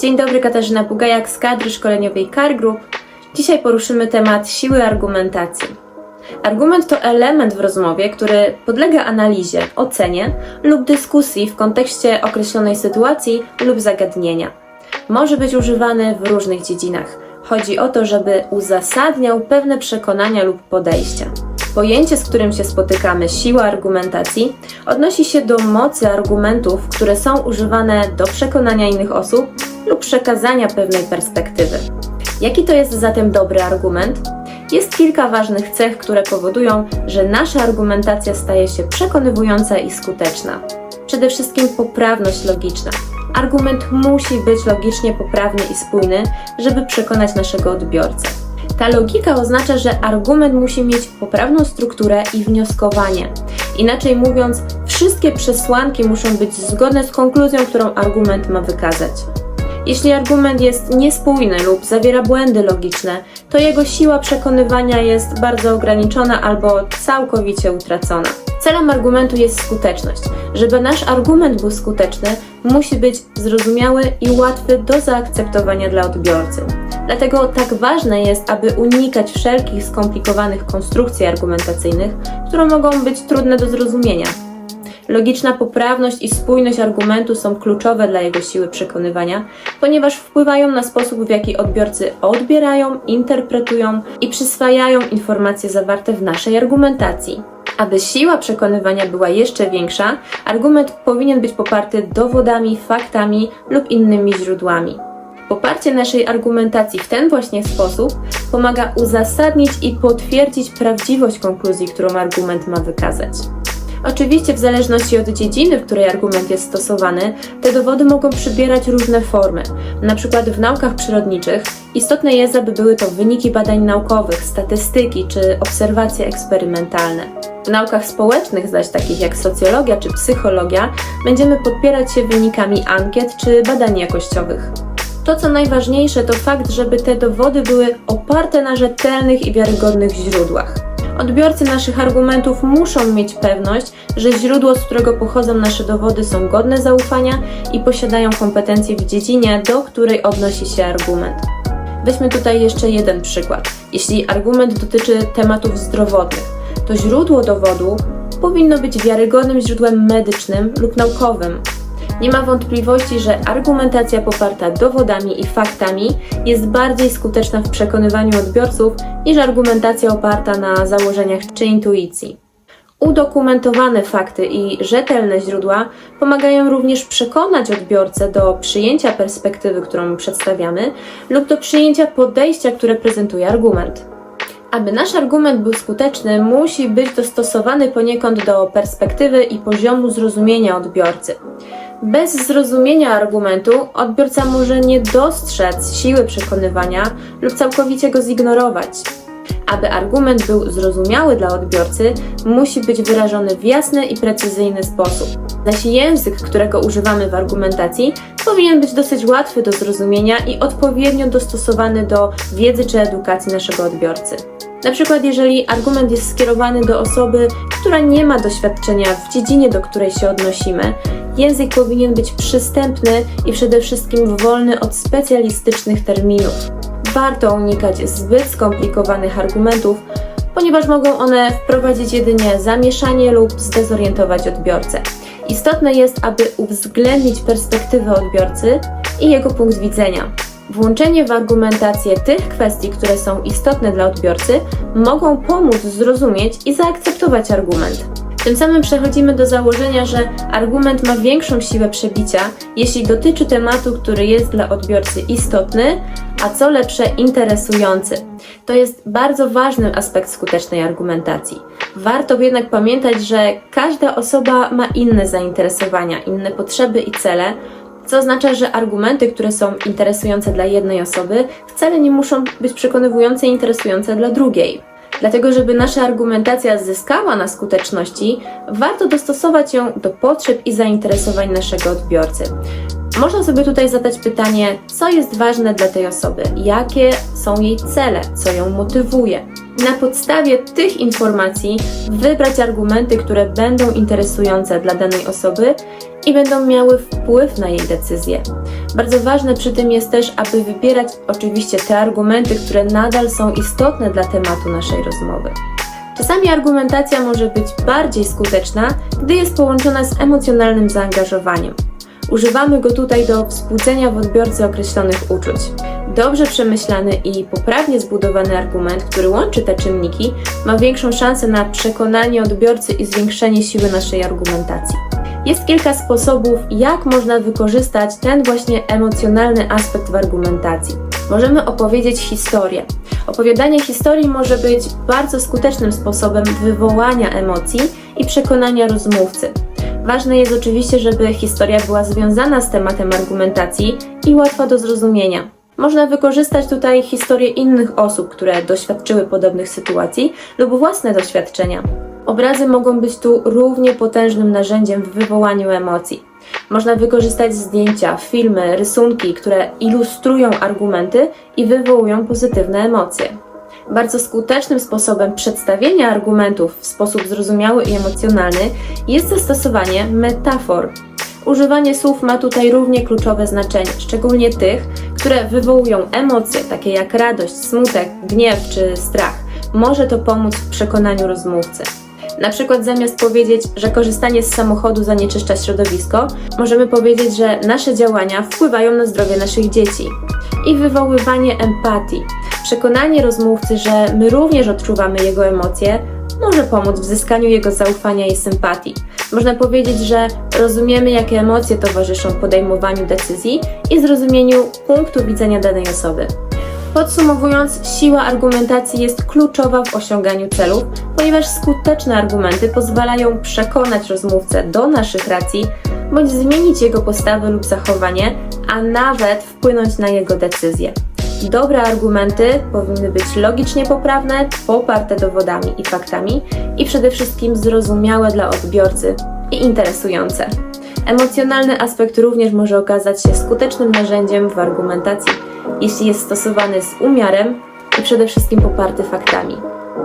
Dzień dobry, Katarzyna Bugajak z kadry szkoleniowej CAR Group. Dzisiaj poruszymy temat siły argumentacji. Argument to element w rozmowie, który podlega analizie, ocenie lub dyskusji w kontekście określonej sytuacji lub zagadnienia. Może być używany w różnych dziedzinach. Chodzi o to, żeby uzasadniał pewne przekonania lub podejścia. Pojęcie, z którym się spotykamy, siła argumentacji, odnosi się do mocy argumentów, które są używane do przekonania innych osób lub przekazania pewnej perspektywy. Jaki to jest zatem dobry argument? Jest kilka ważnych cech, które powodują, że nasza argumentacja staje się przekonywująca i skuteczna. Przede wszystkim poprawność logiczna. Argument musi być logicznie poprawny i spójny, żeby przekonać naszego odbiorcę. Ta logika oznacza, że argument musi mieć poprawną strukturę i wnioskowanie. Inaczej mówiąc, wszystkie przesłanki muszą być zgodne z konkluzją, którą argument ma wykazać. Jeśli argument jest niespójny lub zawiera błędy logiczne, to jego siła przekonywania jest bardzo ograniczona albo całkowicie utracona. Celem argumentu jest skuteczność. Żeby nasz argument był skuteczny, musi być zrozumiały i łatwy do zaakceptowania dla odbiorcy. Dlatego tak ważne jest, aby unikać wszelkich skomplikowanych konstrukcji argumentacyjnych, które mogą być trudne do zrozumienia. Logiczna poprawność i spójność argumentu są kluczowe dla jego siły przekonywania, ponieważ wpływają na sposób, w jaki odbiorcy odbierają, interpretują i przyswajają informacje zawarte w naszej argumentacji. Aby siła przekonywania była jeszcze większa, argument powinien być poparty dowodami, faktami lub innymi źródłami. Poparcie naszej argumentacji w ten właśnie sposób pomaga uzasadnić i potwierdzić prawdziwość konkluzji, którą argument ma wykazać. Oczywiście, w zależności od dziedziny, w której argument jest stosowany, te dowody mogą przybierać różne formy. Na przykład w naukach przyrodniczych istotne jest, aby były to wyniki badań naukowych, statystyki czy obserwacje eksperymentalne. W naukach społecznych zaś, takich jak socjologia czy psychologia, będziemy podpierać się wynikami ankiet czy badań jakościowych. To, co najważniejsze, to fakt, żeby te dowody były oparte na rzetelnych i wiarygodnych źródłach. Odbiorcy naszych argumentów muszą mieć pewność, że źródło, z którego pochodzą nasze dowody, są godne zaufania i posiadają kompetencje w dziedzinie, do której odnosi się argument. Weźmy tutaj jeszcze jeden przykład. Jeśli argument dotyczy tematów zdrowotnych, to źródło dowodu powinno być wiarygodnym źródłem medycznym lub naukowym, nie ma wątpliwości, że argumentacja poparta dowodami i faktami jest bardziej skuteczna w przekonywaniu odbiorców niż argumentacja oparta na założeniach czy intuicji. Udokumentowane fakty i rzetelne źródła pomagają również przekonać odbiorcę do przyjęcia perspektywy, którą przedstawiamy, lub do przyjęcia podejścia, które prezentuje argument. Aby nasz argument był skuteczny, musi być dostosowany poniekąd do perspektywy i poziomu zrozumienia odbiorcy. Bez zrozumienia argumentu odbiorca może nie dostrzec siły przekonywania lub całkowicie go zignorować. Aby argument był zrozumiały dla odbiorcy, musi być wyrażony w jasny i precyzyjny sposób. Zaś język, którego używamy w argumentacji, powinien być dosyć łatwy do zrozumienia i odpowiednio dostosowany do wiedzy czy edukacji naszego odbiorcy. Na przykład, jeżeli argument jest skierowany do osoby, która nie ma doświadczenia w dziedzinie, do której się odnosimy, język powinien być przystępny i przede wszystkim wolny od specjalistycznych terminów. Warto unikać zbyt skomplikowanych argumentów, ponieważ mogą one wprowadzić jedynie zamieszanie lub zdezorientować odbiorcę. Istotne jest, aby uwzględnić perspektywę odbiorcy i jego punkt widzenia. Włączenie w argumentację tych kwestii, które są istotne dla odbiorcy, mogą pomóc zrozumieć i zaakceptować argument. Tym samym przechodzimy do założenia, że argument ma większą siłę przebicia, jeśli dotyczy tematu, który jest dla odbiorcy istotny, a co lepsze, interesujący. To jest bardzo ważny aspekt skutecznej argumentacji. Warto jednak pamiętać, że każda osoba ma inne zainteresowania, inne potrzeby i cele, co oznacza, że argumenty, które są interesujące dla jednej osoby, wcale nie muszą być przekonywujące i interesujące dla drugiej. Dlatego, żeby nasza argumentacja zyskała na skuteczności, warto dostosować ją do potrzeb i zainteresowań naszego odbiorcy. Można sobie tutaj zadać pytanie, co jest ważne dla tej osoby, jakie są jej cele, co ją motywuje. na podstawie tych informacji wybrać argumenty, które będą interesujące dla danej osoby i będą miały wpływ na jej decyzję. Bardzo ważne przy tym jest też, aby wybierać oczywiście te argumenty, które nadal są istotne dla tematu naszej rozmowy. Czasami argumentacja może być bardziej skuteczna, gdy jest połączona z emocjonalnym zaangażowaniem. Używamy go tutaj do wzbudzenia w odbiorcy określonych uczuć. Dobrze przemyślany i poprawnie zbudowany argument, który łączy te czynniki, ma większą szansę na przekonanie odbiorcy i zwiększenie siły naszej argumentacji. Jest kilka sposobów, jak można wykorzystać ten właśnie emocjonalny aspekt w argumentacji. Możemy opowiedzieć historię. Opowiadanie historii może być bardzo skutecznym sposobem wywołania emocji i przekonania rozmówcy. Ważne jest oczywiście, żeby historia była związana z tematem argumentacji i łatwa do zrozumienia. Można wykorzystać tutaj historie innych osób, które doświadczyły podobnych sytuacji lub własne doświadczenia. Obrazy mogą być tu równie potężnym narzędziem w wywołaniu emocji. Można wykorzystać zdjęcia, filmy, rysunki, które ilustrują argumenty i wywołują pozytywne emocje. Bardzo skutecznym sposobem przedstawienia argumentów w sposób zrozumiały i emocjonalny jest zastosowanie metafor. Używanie słów ma tutaj równie kluczowe znaczenie, szczególnie tych, które wywołują emocje, takie jak radość, smutek, gniew czy strach. Może to pomóc w przekonaniu rozmówcy. Na przykład zamiast powiedzieć, że korzystanie z samochodu zanieczyszcza środowisko, możemy powiedzieć, że nasze działania wpływają na zdrowie naszych dzieci. I wywoływanie empatii. Przekonanie rozmówcy, że my również odczuwamy jego emocje, może pomóc w zyskaniu jego zaufania i sympatii. Można powiedzieć, że rozumiemy, jakie emocje towarzyszą podejmowaniu decyzji i zrozumieniu punktu widzenia danej osoby. Podsumowując, siła argumentacji jest kluczowa w osiąganiu celów, ponieważ skuteczne argumenty pozwalają przekonać rozmówcę do naszych racji, bądź zmienić jego postawę lub zachowanie, a nawet wpłynąć na jego decyzję. Dobre argumenty powinny być logicznie poprawne, poparte dowodami i faktami i przede wszystkim zrozumiałe dla odbiorcy i interesujące. Emocjonalny aspekt również może okazać się skutecznym narzędziem w argumentacji, jeśli jest stosowany z umiarem i przede wszystkim poparty faktami.